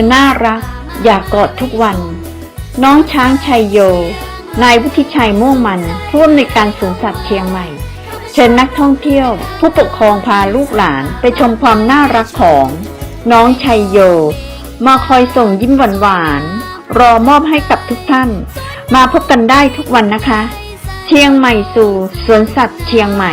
อน่ารัก อยากกอดทุกวัน น้องช้างชัยโย นายวุฒิชัยม่วงมันผู้อำนวยการสวนสัตว์เชียงใหม่ เชิญนักท่องเที่ยว ผู้ปกครองพาลูกหลานไปชมความน่ารักของ น้องชัยโย มาคอยส่งยิ้มหวานๆรอมอบให้กับทุกท่าน มาพบกันได้ทุกวันนะคะ เชียงใหม่สู่สวนสัตว์เชียงใหม่